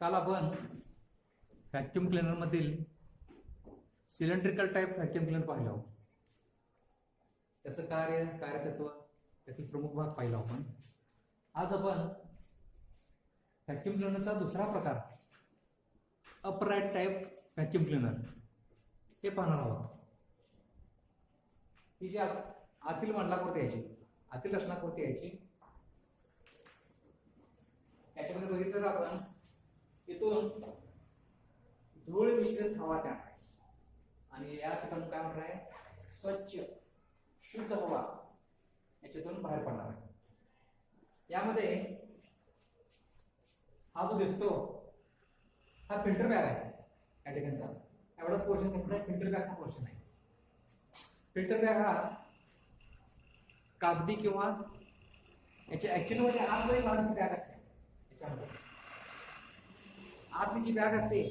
काल आपण vacuum cleaner मधील सिलेंड्रिकल टाईप व्हॅक्युम क्लिनर पाहिला आहोत. त्याचं कार्य कार्यतत्व त्यातील प्रमुख भाग पाहिला आपण आज आपण व्हॅक्युम क्लिनरचा दुसरा प्रकार अपराईट टाईप व्हॅक्युम क्लिनर हे पाहणार आहोत ही जी आतील मंडलाकृती यायची आतील रचनाकृती यायची याच्यामध्ये बघितलं तर आपण इथून धूळ मिश्रित हवा टाकायची. आणि या ठिकाणी काय म्हणणार आहे? स्वच्छ शुद्ध हवा याच्यातून बाहेर पडणार आहे. यामध्ये हा जो दिसतो हा फिल्टर बॅग आहे या ठिकाणचा. एवढाच पोर्शन कसं आहे फिल्टर बॅगचा पोर्शन आहे. फिल्टर बॅग हा कागदी किंवा याच्या ऍक्च्युअली मध्ये आतमध्ये लहानशी बॅग असते. याच्यामध्ये. आतली जी बॅग असते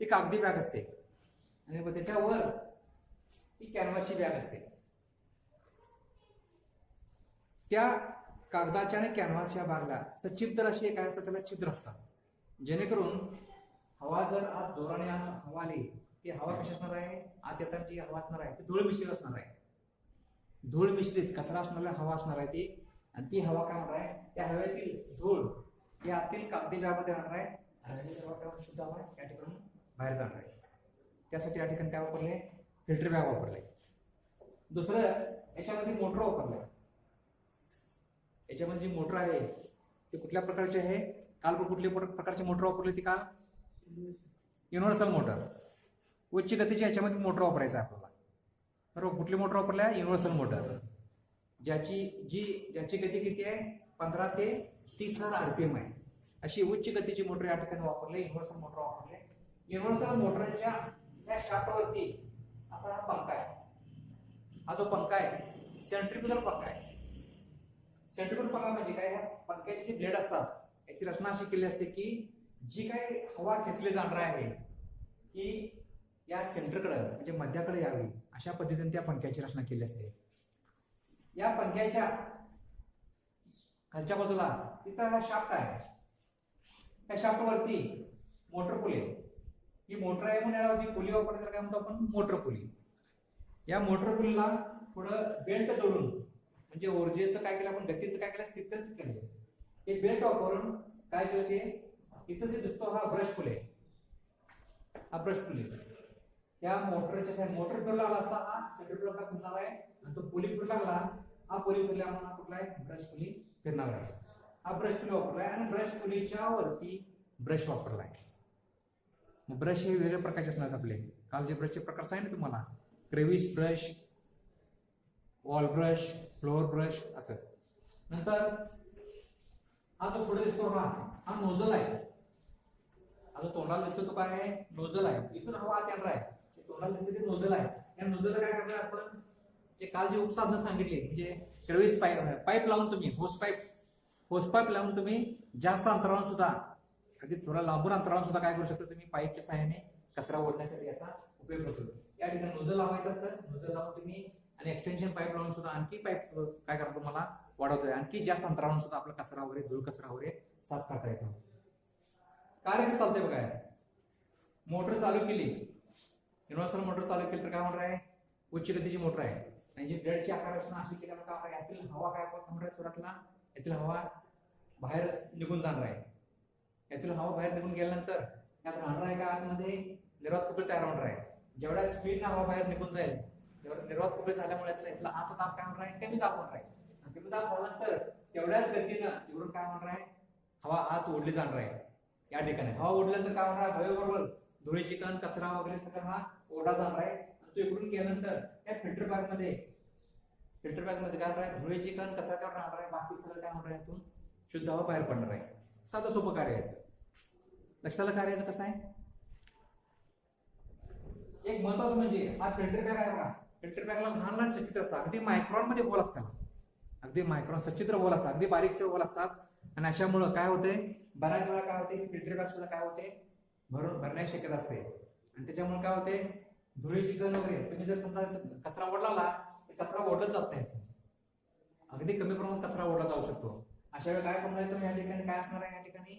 ती कागदी बॅग असते. आणि मग त्याच्यावर ती कॅनव्हासची बॅग असते. त्या कागदाच्या आणि कॅनव्हासच्या बॅगला सच्छिद्र अशी काय असतात? त्याला छिद्र असतात. जेणेकरून हवा जर आत जोराने आत हवा आली ती हवा कशी असणार आहे? आत येताना जी हवा असणार आहे ती धूळ मिश्रित असणार आहे. धूळ मिश्रित कचरा असणारी हवा असणार आहे ती. आणि ती हवा काय होणार आहे? त्या हवेतील धूळ ही आतील कागदी बॅगमध्ये राहणार आहे. आणि तेव्हा शुद्ध हवा या ठिकाणी बाहेर जाणार आहे. त्यासाठी या ठिकाणी काय वापरले? फिल्टर बॅग वापरले. दुसरं याच्यामध्ये मोटर वापरलाय याच्यामध्ये जी मोटर आहे ती कुठल्या प्रकारची आहे? काल पण कुठल्या प्रकारची मोटर वापरली ती काल युनिव्हर्सल मोटर उच्च गतीची याच्यामध्ये मोटर वापरायचं आहे आपल्याला. बरोबर? कुठली मोटर वापरल्या? युनिव्हर्सल मोटर ज्याची जी ज्याची गती किती आहे? पंधरा ते तीस हजार आरपीएम आहे. अशी उच्च गतीची मोटर या ठिकाणी वापरली युनिव्हर्सल मोटर वापरले. युनिव्हर्सल मोटरच्या या शाफ्टवरती असा हा पंखा आहे. हा जो पंखा आहे सेंट्रिक्युलर पंखा आहे. सेंट्रिफ्युगल पंखा म्हणजे काय? ह्या पंख्याचे जे ब्लेड असतात याची रचना अशी केली असते की जी काय हवा खेचली जाणार आहे ती या सेंटरकडे म्हणजे मध्याकडे यावी अशा पद्धतीने त्या पंख्याची रचना केली असते. या पंख्याच्या खालच्या बाजूला तिथं हा शाफ्ट आहे. त्या शाफ्टवरती मोटर पुली आहे. ही मोटर आहे म्हणून याला जी पुली वापरायचं काय म्हणतो आपण? मोटर पुली या मोटर पुलीला पुढं बेल्ट जोडून म्हणजे ऊर्जेचं काय केलं आपण? गतीचं काय केलं? तिथंच केलं. हे बेल्ट वापरून काय केलं ते? इथं जे दिसतो हा ब्रश पुल आहे. हा ब्रश पुली या मोटरच्या मोटर फिरला आला असता हा सेंट्रल का फिरणार आहे. आणि तो पुली फिरू लागला हा पुली फिरल्यामुळे हा कुठला आहे? ब्रश पुली फिरणार आहे. हा ब्रश पुली वापरलाय आणि ब्रश पुलीच्या वरती ब्रश वापरलाय. मग ब्रश हे वेगळ्या प्रकारचे असणार आपले. काल जे ब्रशचे प्रकार सांगितले तुम्हाला crevice brush wall brush floor brush असं. नंतर हा जो पुढे दिसतो हा हा नोझल आहे. हा जो तोंडाला दिसतो तो काय आहे? नोझल आहे. इथून हवा आत येणार आहे. तोंडाला दिसते ते नोझल आहे. या नोझलला काय करणार आपण? जे काल जे उपसाधनं सांगितली म्हणजे क्रेविस पाईप पाईप लावून तुम्ही होस पाईप होसपाईप लावून तुम्ही जास्त अंतरावर सुद्धा अगदी थोडा लांबून अंतरावर सुद्धा काय करू शकता तुम्ही? पाईपच्या सहाय्याने कचरा ओढण्यासाठी याचा उपयोग करतो या ठिकाणी नोजल लावायचा सर नोजल लावून तुम्ही आणि एक्सटेन्शन पाईप लावून सुद्धा आणखी पाईप काय करतो मला वाढवतोय. आणखी जास्त अंतरावरून सुद्धा आपला कचरा वगैरे धूळ कचरा वगैरे साफ करता येतो. कार्य कसं चालतंय बघा. मोटर चालू केली. युनिव्हर्सल मोटर चालू केली तर काय होणार आहे? उच्च गतीची मोटर आहे. आणि जी ब्लेडची आकार अशी केल्यामुळे काय यातील हवा काय होणार आहे यातील हवा बाहेर निघून जाणार आहे. यातील हवा बाहेर निघून गेल्यानंतर यात राहणार आहे का आतमध्ये? निर्वात कपडे तयार होणार आहे. जेवढ्या स्पीडनं हवा बाहेर निघून जाईल तेवढं निर्वात कपडे झाल्यामुळे यातला यातला आत दाब काय होणार आहे? कमी दाब होणार आहे. कमी दाब झाल्यानंतर तेवढ्याच गतीनं इकडून काय होणार आहे? हवा आत ओढली जाणार आहे. या ठिकाणी हवा ओढल्यानंतर काय होणार? आहे हवेबरोबर धुळीची चिकन कचरा वगैरे सगळं हा ओढला जाणार आहे. आणि तो इकडून गेल्यानंतर या फिल्टर बॅगमध्ये फिल्टर बॅगमध्ये काय होणार आहे? धुळीची कण कचरा काय राहणार आहे बाकी सगळं काय होणार आहे यातून शुद्ध हवा बाहेर पडणार आहे. साधं सोपं कार्य याचं. लक्षाला कार्याचं कसं आहे? एक महत्वाचं म्हणजे हा फिल्टर बॅग आहे बघा. फिल्टर बॅगला लहान लहान सचित्र असतात. अगदी मायक्रॉनमध्ये असतात. अगदी मायक्रॉन सचित्र बोल असतात. अगदी बारीकसे बोल असतात. आणि अशामुळं काय होते? बऱ्याच वेळा काय होते? फिल्टर बॅग सुद्धा काय होते? भरून भरण्याची शक्यता असते. आणि त्याच्यामुळे काय होते? धुळे चिकन वगैरे तुम्ही जर समजा कचरा ओढला कचरा ओढत जात नाही अगदी कमी प्रमाणात कचरा ओढला जाऊ शकतो. अशा वेळी काय समजायचं? या ठिकाणी काय असणार आहे? या ठिकाणी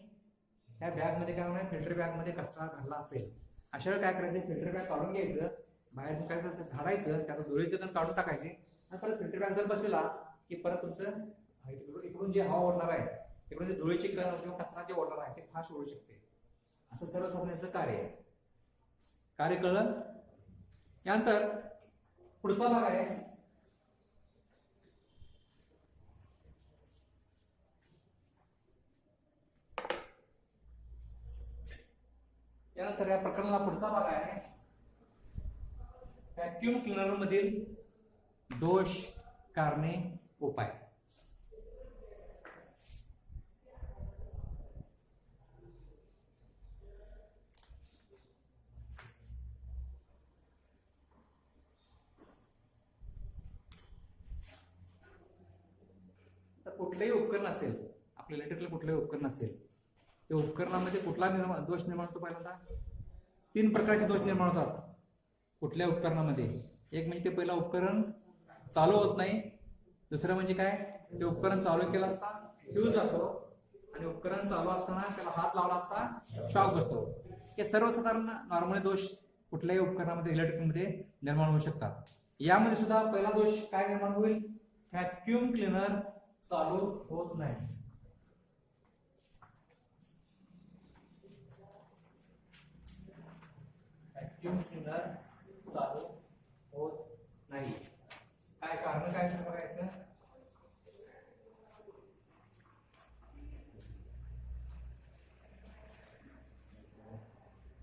त्या बॅगमध्ये काय होणार फिल्टर बॅगमध्ये कचरा घातला असेल. अशा वेळी काय करायचं? फिल्टर बॅग काढून घ्यायचं. बाहेर काय करायचं झाडायचं. त्याचं धुळीचं कण काढून टाकायचे. आणि परत फिल्टर बॅग जर बसला की परत तुमचं इकडून इकडून जे हवा ओढणार आहे इकडून जे धुळीची कण किंवा कचरा जे ओढणार आहे ते फास्ट ओढू शकते. असं सर्वसाधारण कार्य. आहे कार्य कळलं? यानंतर पुढचा भाग आहे. यानंतर या प्रकरणाला पुढचा भाग आहे. व्हॅक्युम क्लिनर मधील दोष कारणे उपाय. तर कुठलंही उपकरण असेल आपल्या इलेक्ट्रिकल कुठलंही उपकरण असेल ते उपकरणामध्ये कुठला निर्माण दोष निर्माण होतो पहिल्यांदा? तीन प्रकारचे दोष निर्माण होतात. कुठल्या उपकरणामध्ये? एक म्हणजे ते पहिला उपकरण चालू होत नाही. दुसरं म्हणजे काय? ते उपकरण चालू केलं असता फ्यूज जातो आणि उपकरण चालू असताना त्याला हात लावला असता शॉक बसतो. हे सर्वसाधारण नॉर्मली दोष कुठल्याही उपकरणामध्ये इलेक्ट्रिकमध्ये निर्माण होऊ शकतात. यामध्ये सुद्धा पहिला दोष काय निर्माण होईल? व्हॅक्युम क्लिनर चालू होत नाही. व्हॅक्युम चालू होत नाही. काय कारण काय असं बघायचं?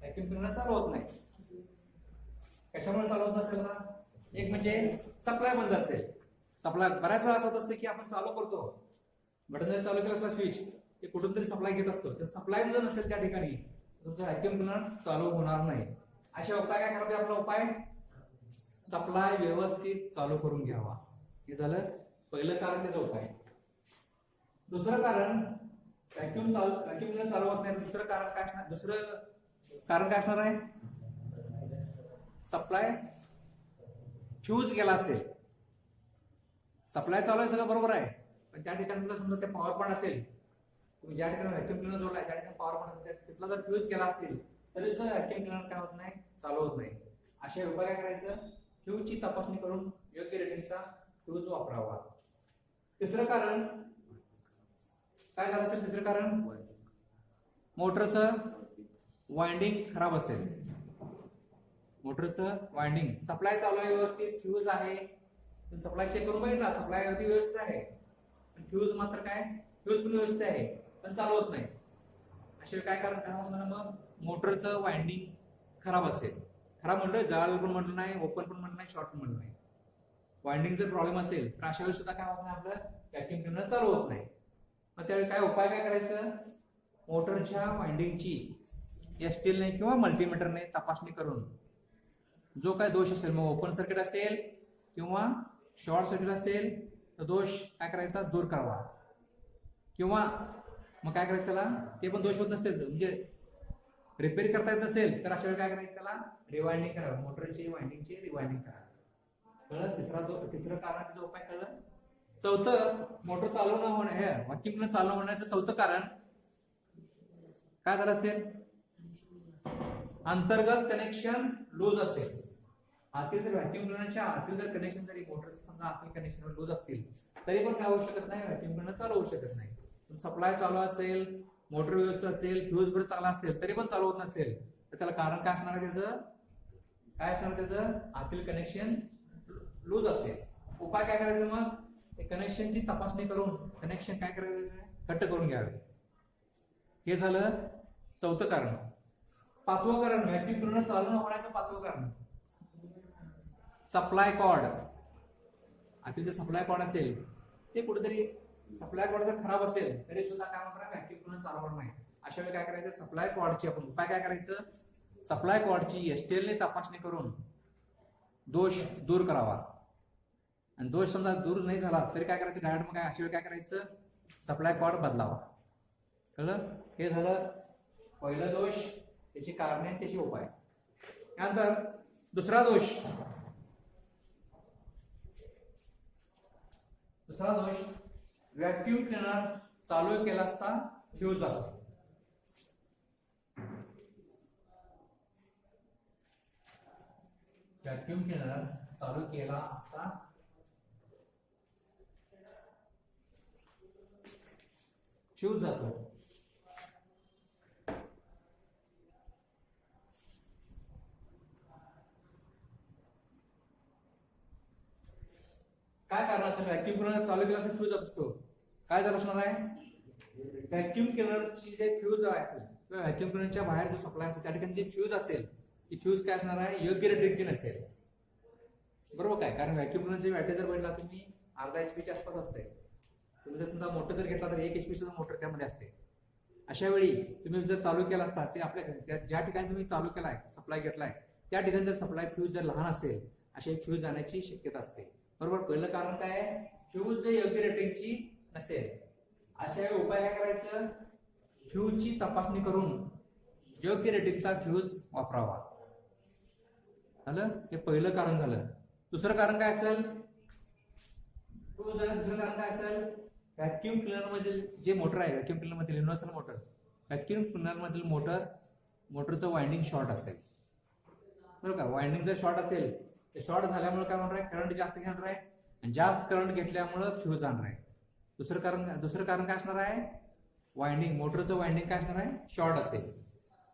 व्हॅक्युम क्लिनर चालू होत नाही. कशामुळे चालू होत नसेल ना? एक म्हणजे सप्लाय बंद असेल. सप्लाय बऱ्याच वेळा असं होत असतं की आपण चालू करतो. बटन जरी चालू केलं असला स्विच ते कुठून तरी सप्लाय घेत असतो. तर सप्लाय जर नसेल त्या ठिकाणी तुमचं व्हॅक्युम क्लिनर चालू होणार नाही. अशा उपाय काय करावे आपला उपाय? सप्लाय व्यवस्थित चालू करून घ्यावा. हे झालं पहिलं कारण त्याचा उपाय. दुसरं कारण व्हॅक्युम चालू व्हॅक्युम चालू होत नाही दुसरं कारण काय असणार? दुसरं कारण काय असणार आहे? सप्लाय फ्यूज गेला असेल. सप्लाय चालू आहे सगळं बरोबर आहे. पण त्या ठिकाणी जर समजा ते पॉवर पॉईंट असेल तुम्ही ज्या ठिकाणी व्हॅक्युम क्लिनर जोडलाय त्या ठिकाणी पॉवर पॉईंट तिथला जर फ्यूज गेला असेल तरी सुद्धा व्हॅक्युम क्लिनर काय होत नाही चालू होत नाही. अशा उपाय काय करायचं फ्यूजची तपासणी करून योग्य रेटिंगचा फ्यूज वापरावा. तिसरं कारण काय झालं असेल तिसरं कारण? मोटरचं वाइंडिंग खराब असेल. मोटरचं वाइंडिंग सप्लाय चालू आहे व्यवस्थित फ्यूज आहे. सप्लाय चेक करून बघितला सप्लाय अगदी व्यवस्थित आहे. पण फ्यूज मात्र काय? फ्यूज पण व्यवस्थित आहे पण चालू होत नाही. असे काय कारण काय असणार मग? मोटरचं वाइंडिंग खराब असेल. खराब म्हटलं जळाल पण म्हटलं नाही ओपन पण म्हटलं नाही शॉर्ट पण म्हटलं नाही. वाइंडिंग जर प्रॉब्लेम असेल तर अशा वेळेस सुद्धा काय होत नाही आपलं? व्हॅक्युम क्लिनर चालू होत नाही. मग त्यावेळी काय उपाय काय करायचं? मोटरच्या वाइंडिंगची एसटीलने किंवा मल्टीमीटरने तपासणी करून जो काय दोष असेल मग ओपन सर्किट असेल किंवा शॉर्ट सर्किट असेल तर दोष काय करायचा? दूर करावा. किंवा मग काय करायचं त्याला? ते पण दोष होत नसेल म्हणजे रिपेअर करता येत नसेल तर अशा वेळी काय करायचं त्याला? रिवाइंडिंग करावं मोटरची वाइंडिंगची रिवाइंडिंग करा. कळलं? तिसरा जो तिसरं कारण त्याचा उपाय कळलं? चौथं मोटर चालू न हे वाक्यम चालू होण्याचं चौथं कारण काय झालं असेल? अंतर्गत कनेक्शन लूज असेल. आतील जर व्हॅक्युम क्लिनरच्या आतील जर कनेक्शन जरी मोटरचं समजा आतील कनेक्शन लूज असतील तरी पण काय होऊ शकत नाही? व्हॅक्युम क्लिनर चालू होऊ शकत नाही. सप्लाय चालू असेल मोटर व्यवस्थित असेल फ्यूज भर चांगला असेल तरी पण चालू होत नसेल तर त्याला कारण काय असणार त्याचं? काय असणार त्याचं? आतील कनेक्शन लूज असेल. उपाय काय करायचं मग? ते कनेक्शनची तपासणी करून कनेक्शन काय करायचं? घट्ट करून घ्यावे. हे झालं चौथं कारण. पाचवं कारण व्हॅक्युम क्लिनर चालू न होण्याचं पाचवं कारण. सप्लाय कॉर्ड आतील जे सप्लाय कॉर्ड असेल ते कुठेतरी सप्लाय कॉर्ड जर खराब असेल तरी सुद्धा काय होणार व्हॅक्युम चालवणार नाही. अशा वेळी काय करायचं? सप्लाय कॉर्डची आपण उपाय काय करायचं? सप्लाय कॉर्डची एसटीएलने तपासणी करून दोष दूर करावा. आणि दोष समजा दूर नाही झाला तरी काय करायचं? डायरेक्ट मग काय अशा वेळी काय करायचं? सप्लाय कॉर्ड बदलावा. कळलं? हे झालं पहिला दोष त्याची कारणे आणि त्याचे उपाय. त्यानंतर दुसरा दोष. दुसरा दोष व्हॅक्युम क्लिनर चालू केला असता फ्यूज आहोत व्हॅक्युम क्लिनर चालू केला असता. फ्यूज जातो काय कारण असं व्हॅक्युम क्लिनर चालू केला असता फ्यूज असतो काय जर असणार आहे? व्हॅक्युम क्लिनरची जे फ्यूज असेल किंवा व्हॅक्युम क्लिनरच्या बाहेर जो सप्लाय असेल त्या ठिकाणी जे फ्यूज असेल ती फ्यूज काय असणार आहे? योग्य रेटिंगची नसेल बरोबर काय? कारण व्हॅक्युम क्लिनरची बॅटरी जर बघितला तुम्ही अर्धा एच पीच्या आसपास असते. तुम्ही जर समजा मोटर जर घेतला तर एक एच पी सुद्धा मोटर त्यामध्ये असते. अशा वेळी तुम्ही जर चालू केला असता ते आपल्या ज्या ठिकाणी तुम्ही चालू केलाय सप्लाय घेतलाय त्या ठिकाणी जर सप्लाय फ्यूज जर लहान असेल असे फ्यूज जाण्याची शक्यता असते. बरोबर? पहिलं कारण काय आहे? फ्यूज जर योग्य रेटिंगची नसेल अशा वेळी उपाय काय करायचं? फ्यूजची तपासणी करून योग्य रेटिंगचा फ्यूज वापरावा. झालं? हे पहिलं कारण झालं. दुसरं कारण काय असेल? दुसरं कारण काय असेल? व्हॅक्युम क्लिनर मधील जे मोटर आहे व्हॅक्युम क्लिनर मधील युनिव्हर्सल मोटर व्हॅक्युम क्लिनर मधील मोटर मोटरचं वाइंडिंग शॉर्ट असेल. बरोबर का? वाइंडिंग जर शॉर्ट असेल तर शॉर्ट झाल्यामुळे काय होणार आहे? करंट जास्त घेणार आहे. आणि जास्त करंट घेतल्यामुळं फ्यूज आणणार आहे. दुसरं कारण दुसरं कारण काय असणार आहे? वाइंडिंग मोटरचं वाइंडिंग काय असणार आहे? शॉर्ट असेल.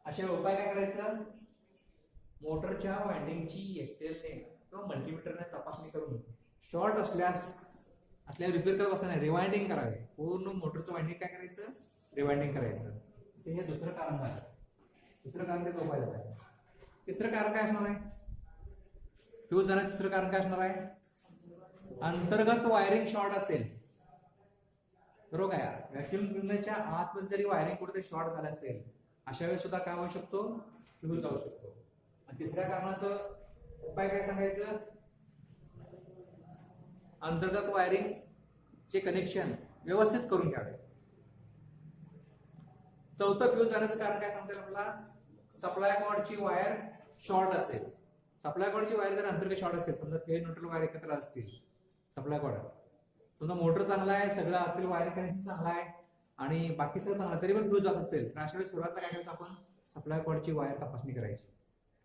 अशा उपाय काय करायचं? मोटरच्या वाइंडिंगची एसटीएलने किंवा मल्टीमीटरने तपासणी करून शॉर्ट असल्यास असल्यास रिपेअर करत असताना रिवाइंडिंग करावे. पूर्ण मोटरचं वाइंडिंग काय करायचं? रिवाइंडिंग करायचं. असे हे दुसरं कारण झालं. दुसरं कारण ते उपाय झालं. तिसरं कारण काय असणार आहे? फ्यूज झालं तिसरं कारण काय असणार आहे? अंतर्गत वायरिंग शॉर्ट असेल. बरोबर काय व्हॅक्युम क्लिनरच्या आतमध्ये जरी वायरिंग कुठेतरी शॉर्ट झालं असेल अशा वेळेस सुद्धा काय होऊ शकतो? फ्यूज जाऊ शकतो. आणि तिसऱ्या कारणाचं उपाय काय सांगायचं? अंतर्गत वायरिंग चे कनेक्शन व्यवस्थित करून घ्यावे. चौथं फ्यूज जाण्याचं कारण काय सांगता येईल आपल्याला? सप्लाय कॉर्डची वायर शॉर्ट असेल. सप्लाय कॉर्डची वायर जर अंतर्गत शॉर्ट असेल समजा फेज न्यूट्रल वायर एकत्र असतील सप्लाय कॉर्ड समजा मोटर चांगला आहे सगळं आतील वायरिंग कनेक्शन चांगला आहे आणि बाकी सगळं चांगलं तरी पण फ्यूज जात असेल तर अशा वेळी सुरुवातीला काय करायचं आपण सप्लाय कॉर्डची वायर तपासणी करायची.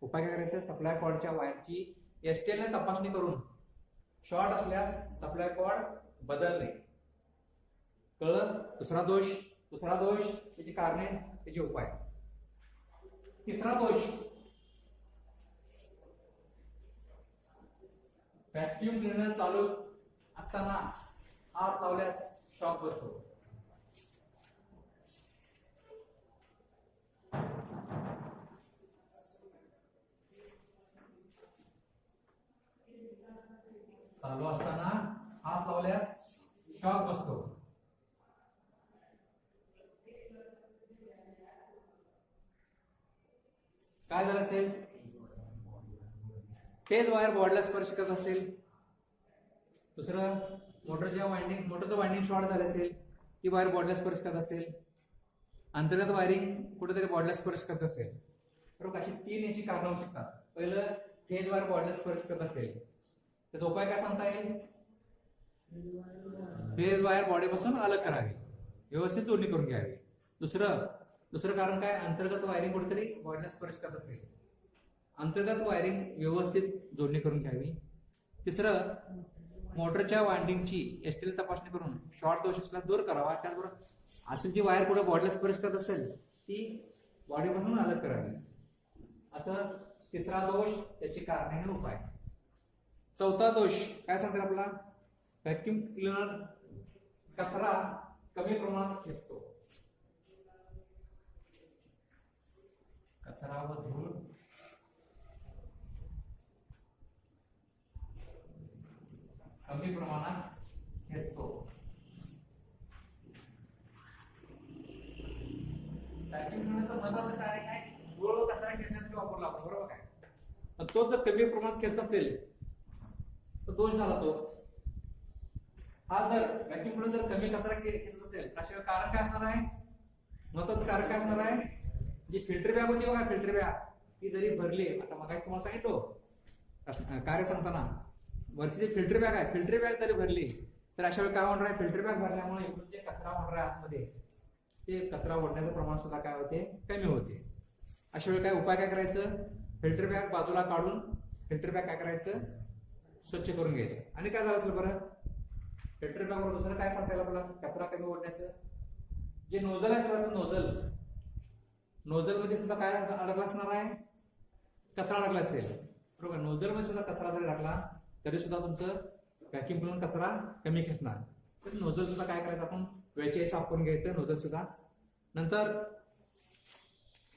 उपाय काय करायचा? सप्लाय कॉर्डच्या वायरची एसटीएल ने तपासणी करून शॉर्ट असल्यास सप्लाय कॉर्ड बदलणे. कळलं? दुसरा दोष दुसरा दोष त्याची कारणे त्याचे उपाय. तिसरा दोष व्हॅक्युम क्लिनर चालू असताना हात लावल्यास शॉक बसतो. चालू असताना हात लावल्यास शॉक बसतो. काय झालं असेल? तेच वायर बॉडला स्पर्श करत असेल. दुसरं? मोटरच्या वायंडिंग मोटरचं वायंडिंग शॉर्ट झालं असेल ती वायर बॉडला स्पर्श करत असेल अंतर्गत वायरिंग कुठेतरी बॉडला स्पर्श करत असेल. बरोबर अशी तीन याची कारणं होऊ शकतात. पहिलं फेज वायर बॉडला स्पर्श करत असेल. त्याचा उपाय काय सांगता येईल? फेज वायर बॉडीपासून अलग करावी. व्यवस्थित जोडणी करून घ्यावी. दुसरं दुसरं कारण काय? अंतर्गत वायरिंग कुठेतरी बॉडीला स्पर्श करत असेल. अंतर्गत वायरिंग व्यवस्थित जोडणी करून घ्यावी. तिसरं मोटरच्या वाइंडिंगची एसटील तपासणी करून शॉर्ट दोष असला दूर करावा. त्याचबरोबर आतील जी वायर कुठे बॉडीला स्पर्श करत असेल ती बॉडीपासून अलग करावी. असं तिसरा दोष त्याची कारणे आणि उपाय. चौथा दोष काय सांगतात आपला व्हॅक्युम क्लिनर कचरा कमी प्रमाणात खेचतो. कचरा व धूळ कमी प्रमाणात खेचतो महत्वाचं कार्य काय? धूळ कचरा खेचण्यासाठी वापरला बरोबर काय? तो जर कमी प्रमाणात खेचत असेल तर दोष झाला तो. हा जर व्हॅक्युम क्लिनर जर कमी कचरा खेचत असेल त्याशिवाय कारण काय असणार आहे? महत्वाचं कारण काय असणार आहे? जी फिल्टर बॅग होती बघा फिल्टर बॅग ती जरी भरली आता मग तुम्हाला सांगितलं कार्य सांगताना वरची जी फिल्टर बॅग आहे फिल्टर बॅग जरी भरली तर अशा वेळी काय होणार आहे? फिल्टर बॅग भरल्यामुळे इकडून जे कचरा होणार आहे आतमध्ये ते कचरा ओढण्याचं प्रमाण सुद्धा काय होते? कमी होते. अशा वेळी काय उपाय काय करायचं? फिल्टर बॅग बाजूला काढून फिल्टर बॅग काय करायचं? स्वच्छ करून घ्यायचं. आणि काय झालं असेल बरं? फिल्टर बॅग वर दुसरं काय सांगता येईल आपल्याला कचरा कमी ओढण्याचं. जे नोझल आहे सुद्धा नोझल नोझलमध्ये सुद्धा काय असं अडकला असणार आहे? कचरा अडकला असेल. बरोबर? नोझलमध्ये सुद्धा कचरा जरी अडकला तरी सुद्धा तुमचं व्हॅक्युम करून कचरा कमी खेचणार. तर नोजल सुद्धा काय करायचं आपण? वेळच्याही साफ करून घ्यायचं नोजल सुद्धा नंतर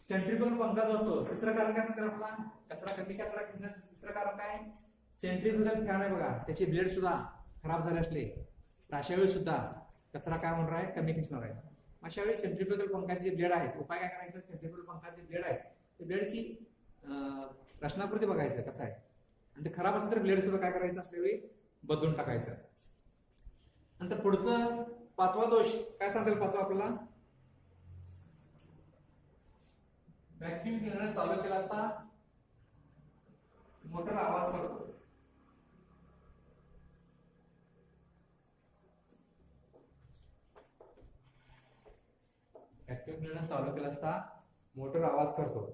सेंट्रिफ्युगल पंखा जो असतो तिसरं कारण काय सांगतात आपला? कचरा कमी कचरा खेचण्याचं तिसरं कारण काय? सेंट्रिफ्युगल फॅन आहे बघा. त्याचे ब्लेड सुद्धा खराब झाले असले तर अशा वेळी सुद्धा कचरा काय होणार आहे? कमी खेचणार आहे. अशा वेळी सेंट्रिफ्युगल पंखाचे जे ब्लेड आहेत उपाय काय करायचं? सेंट्रिफ्युगल पंखाचे ब्लेड आहेत ते ब्लेडची रचनाकृती बघायचं कसं आहे. आणि ते खराब असेल तर ब्लेड सुद्धा काय करायचं असल्या वेळी? बदलून टाकायचं. नंतर पुढचं पाचवा दोष. काय सांगता येईल पाचवा आपल्याला? व्हॅक्युम क्लिनर चालू केला असता मोटर आवाज करतो. व्हॅक्युम क्लिनर चालू केला असता मोटर आवाज करतो.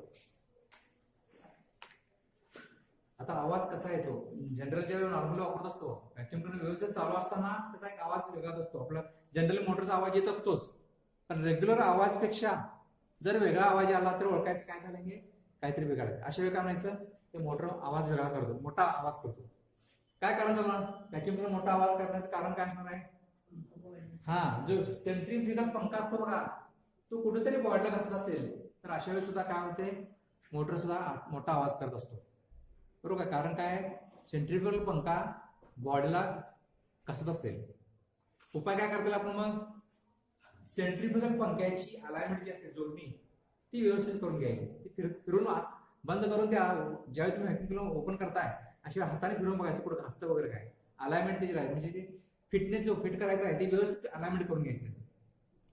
आता आवाज कसा येतो? जनरल ज्यावेळी नॉर्मली वापरत असतो व्हॅक्युम क्लिनर व्यवस्थित चालू असताना त्याचा एक आवाज वेगळाच असतो. आपला जनरल मोटरचा आवाज येत असतोच. पण रेग्युलर आवाजपेक्षा जर वेगळा आवाज आला तर ओळखायचं काय झालं की काहीतरी वेगळं अशा वेळी काय म्हणायचं? ते मोटर आवाज वेगळा करतो. मोठा आवाज करतो. काय कारण झालं? व्हॅक्युम क्लिनर मोठा आवाज करण्याचं कारण काय असणार आहे? हा जो सेंट्रिफ्युगल पंखा असतो बघा तो कुठेतरी बॉडला घासला असेल तर अशा वेळी सुद्धा काय होते? मोटर सुद्धा मोठा आवाज करत असतो. बरोबर का? कारण काय? सेंट्रिफ्युगल पंखा बॉडीला घसत असेल. उपाय काय करतील आपण मग? सेंट्रिफ्युगल पंख्याची अलाइनमेंट जी असते जोडणी ती व्यवस्थित करून घ्यायची. ती फिर फिरून बंद करून त्या ज्यावेळी तुम्ही व्हॅक्युम ओपन करताय अशा हाताने फिरून बघायचं पुढे असतं वगैरे काय. अलाइनमेंट त्याची राहील. म्हणजे ते फिटनेस जो फिट करायचा आहे ते व्यवस्थित अलाइनमेंट करून घ्यायचं.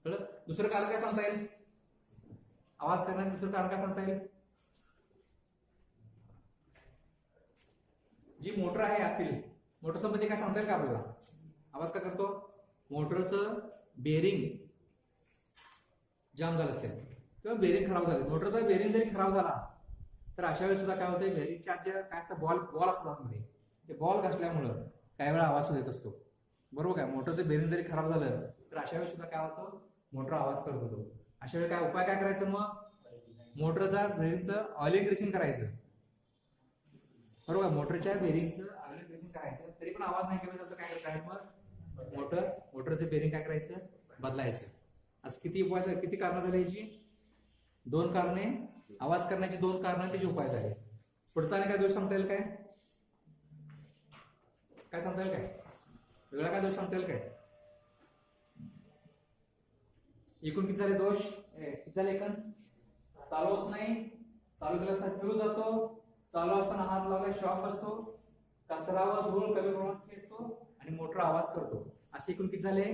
कळलं? दुसरं कारण काय सांगता येईल? आवाज करण्याचं दुसरं कारण काय सांगता येईल? जी मोटर आहे आतील मोटर संबंधी काय सांगता येईल का आपल्याला? आवाज काय करतो? मोटरचं बेरिंग जाम झालं असेल किंवा बेरिंग खराब झालं मोटरचा बेरिंग जरी खराब झाला तर अशा वेळी सुद्धा काय होतं बेरिंगच्या जे काय असतं बॉल बॉल असतात मध्ये ते बॉल घासल्यामुळं काही वेळा आवाज येत असतो. बरोबर काय मोटरचं बेरिंग जरी खराब झालं तर अशा वेळी सुद्धा काय होतं? मोटर आवाज करत होतो. अशा वेळी काय उपाय काय करायचं मग? मोटरचा बेरिंगचं ऑइलिंग ग्रेसिंग करायचं. बरोबर मोटरच्या बेरिंगचं ऑइलिंग ग्रेसिंग करायचं. तरी पण आवाज नाही कमी झाला काय करायचं मग मोटर मोटरचं बेरिंग काय करायचं? बदलायचं. असं किती उपाय किती कारणं झाली याची? दोन कारणे. आवाज करण्याची दोन कारणं त्याचे उपाय झाले. पुढचा आणि काय दोष सांगता येईल काय? काय सांगता येईल काय? वेगळा काय दोष सांगता येईल काय? एकूण किती झाले दोष? ए, किती झाले एकूण? चालू होत नाही. चालू केलं असताना फ्यूज जातो. चालू असताना हात लावला शॉक असतो कचरा व धूळ कमी प्रमाणात खेचतो आणि मोटर आवाज करतो. असे एकूण किती झाले?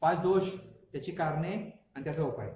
पाच दोष. त्याची कारणे आणि त्याचा उपाय.